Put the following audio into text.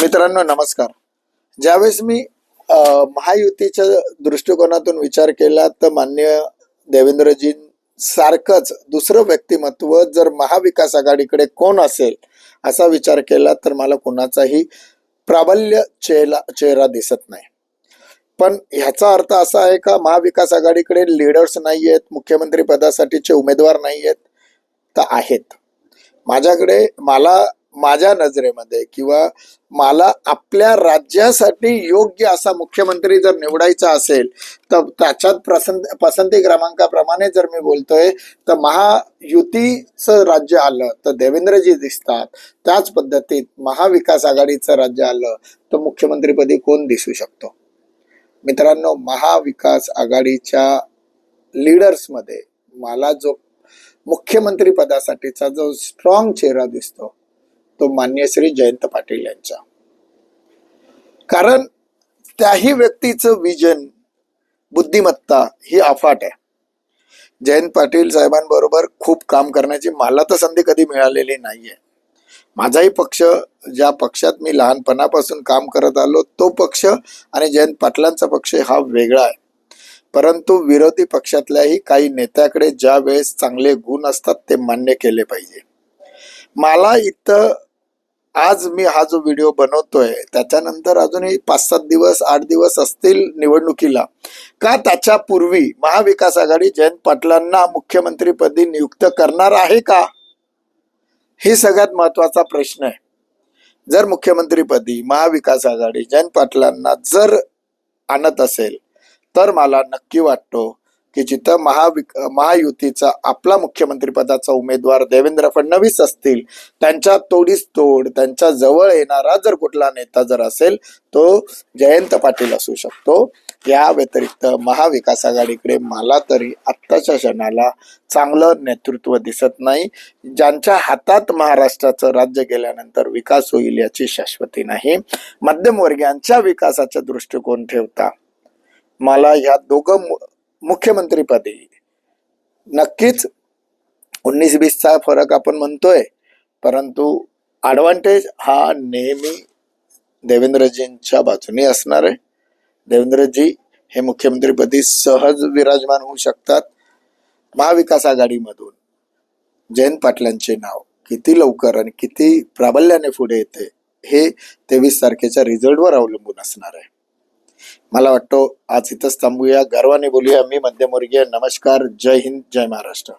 मित्रांनो नमस्कार. ज्यावेळेस मी महायुतीच्या दृष्टिकोनातून विचार केला तर मान्य देवेंद्रजी सारखंच दुसरं व्यक्तिमत्व जर महाविकास आघाडीकडे कोण असेल असा विचार केला तर मला कोणाचाही प्राबल्य चेहरा चेहरा दिसत नाही. पण ह्याचा अर्थ असा आहे का महाविकास आघाडीकडे लीडर्स नाही आहेत मुख्यमंत्री पदासाठीचे उमेदवार नाही आहेत तर आहेत. माझ्याकडे मला माझ्या नजरेमध्ये किंवा मला आपल्या राज्यासाठी योग्य असा मुख्यमंत्री जर निवडायचा असेल तर त्याच्यात पसंत पसंती क्रमांकाप्रमाणे जर मी बोलतोय तर महायुतीचं राज्य आलं तर देवेंद्रजी दिसतात. त्याच पद्धतीत महाविकास आघाडीचं राज्य आलं तर मुख्यमंत्रीपदी कोण दिसू शकतो? मित्रांनो महाविकास आघाडीच्या लीडर्समध्ये मला जो मुख्यमंत्री पदासाठीचा जो स्ट्रॉंग चेहरा दिसतो तो मान्य श्री जयंत पाटील यांचा. कारण त्याही व्यक्तीचं विजन बुद्धिमत्ता ही अफाट आहे. जयंत पाटील साहेबांबरोबर खूप काम करण्याची मला तर संधी कधी मिळालेली नाहीये. माझाही पक्ष ज्या पक्षात मी लहानपणापासून काम करत आलो तो पक्ष आणि जयंत पाटलांचा पक्ष हा वेगळा आहे. परंतु विरोधी पक्षातल्याही काही नेत्याकडे ज्या वेळेस चांगले गुण असतात ते मान्य केले पाहिजे. मला इथं आज मी हा जो व्हिडिओ बनवतोय त्याच्यानंतर अजूनही पाच सात दिवस आठ दिवस असतील निवडणुकीला. का त्याच्या पूर्वी महाविकास आघाडी जयंत पाटलांना मुख्यमंत्रीपदी नियुक्त करणार आहे का? हे सगळ्यात महत्त्वाचा प्रश्न आहे. जर मुख्यमंत्रीपदी महाविकास आघाडी जयंत पाटलांना जर आणत असेल तर मला नक्की वाटतो की जिथं महाविक महायुतीचा आपला मुख्यमंत्रीपदाचा उमेदवार देवेंद्र फडणवीस असतील त्यांच्या तोडीस तोड त्यांच्या जवळ येणारा जर कुठला नेता जर असेल तो जयंत पाटील असू शकतो. या व्यतिरिक्त महाविकास आघाडीकडे मला तरी आत्ताच्या क्षणाला चांगलं नेतृत्व दिसत नाही. ज्यांच्या हातात महाराष्ट्राचं राज्य गेल्यानंतर विकास होईल याची शाश्वती नाही. मध्यमवर्गीयांच्या विकासाचा दृष्टिकोन ठेवता मला ह्या दोघं मुख्यमंत्रीपदी. नक्कीच उन्नीस वीसचा फरक आपण म्हणतोय परंतु ॲडव्हान्टेज हा नेहमी देवेंद्रजींच्या बाजूने असणार आहे. देवेंद्रजी हे मुख्यमंत्रीपदी सहज विराजमान होऊ शकतात. महाविकास आघाडीमधून जयंत पाटलांचे नाव किती लवकर आणि किती प्राबल्याने पुढे येते हे तेवीस तारखेच्या रिझल्टवर अवलंबून असणार आहे. मला वाटतो आज इथंच थांबूया. गर्वाने बोलूया मी मध्यमवर्गीय. नमस्कार. जय हिंद. जय महाराष्ट्र.